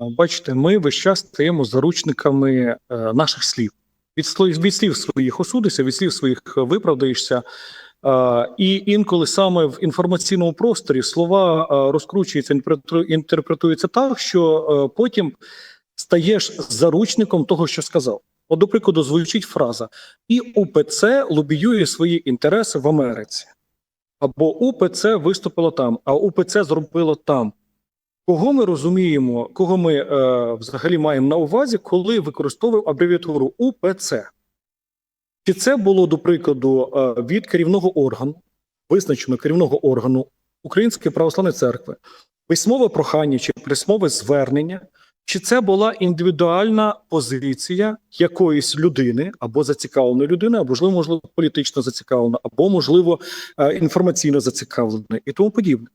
Бачите, ми весь час стаємо заручниками е, наших слів. Від від слів своїх осудишся, від слів своїх виправдаєшся. Е, І інколи саме в інформаційному просторі слова е, розкручуються, інтерпретуються так, що е, потім стаєш заручником того, що сказав. От, до прикладу, звучить фраза: і УПЦ лобіює свої інтереси в Америці. Або УПЦ виступило там, а УПЦ зробило там. Кого ми розуміємо, кого ми е, взагалі маємо на увазі, коли використовуємо абревіатуру УПЦ? Чи це було, до прикладу, е, від керівного органу, визначено керівного органу Української православної церкви, письмове прохання чи письмове звернення, чи це була індивідуальна позиція якоїсь людини або зацікавленої людини, або можливо, можливо, політично зацікавлена, або можливо е, інформаційно зацікавлена і тому подібне.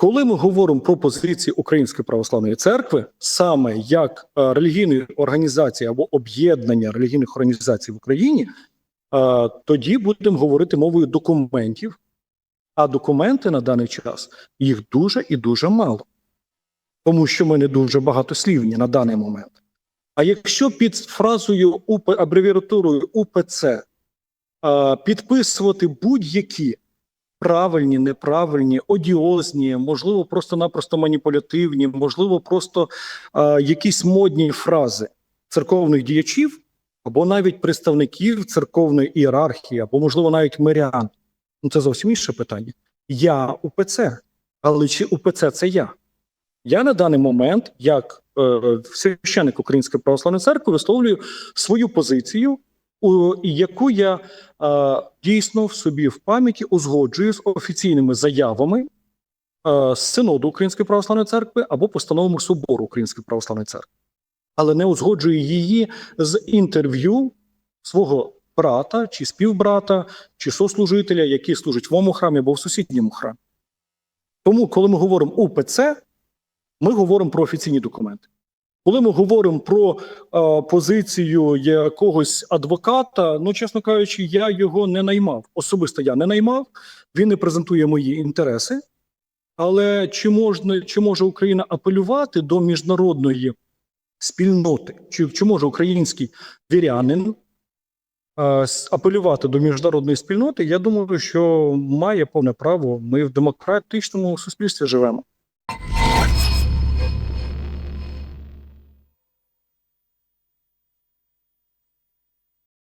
Коли ми говоримо про позиції Української православної церкви, саме як е, релігійної організації або об'єднання релігійних організацій в Україні, е, тоді будемо говорити мовою документів. А документи на даний час їх дуже і дуже мало, тому що ми не дуже багатослівні на даний момент. А якщо під фразою абревіатурою УПЦ е, підписувати будь-які правильні, неправильні, одіозні, можливо, просто-напросто маніпулятивні, можливо, просто е, якісь модні фрази церковних діячів або навіть представників церковної ієрархії, або, можливо, навіть мирян. Ну, це зовсім інше питання. Я УПЦ, але чи УПЦ це я? Я на даний момент, як е, священник Української православної церкви, висловлюю свою позицію, яку я е, дійсно в собі в пам'яті узгоджую з офіційними заявами е, синоду Української православної церкви або постановами собору Української православної церкви, але не узгоджую її з інтерв'ю свого брата чи співбрата, чи сослужителя, які служать в моєму храмі або в сусідньому храмі. Тому, коли ми говоримо УПЦ, ми говоримо про офіційні документи. Коли ми говоримо про е, позицію якогось адвоката, ну чесно кажучи, я його не наймав. Особисто я не наймав. Він не презентує мої інтереси. Але чи можна чи може Україна апелювати до міжнародної спільноти? Чи, чи може український вірянин е, апелювати до міжнародної спільноти? Я думаю, що має повне право. Ми в демократичному суспільстві живемо.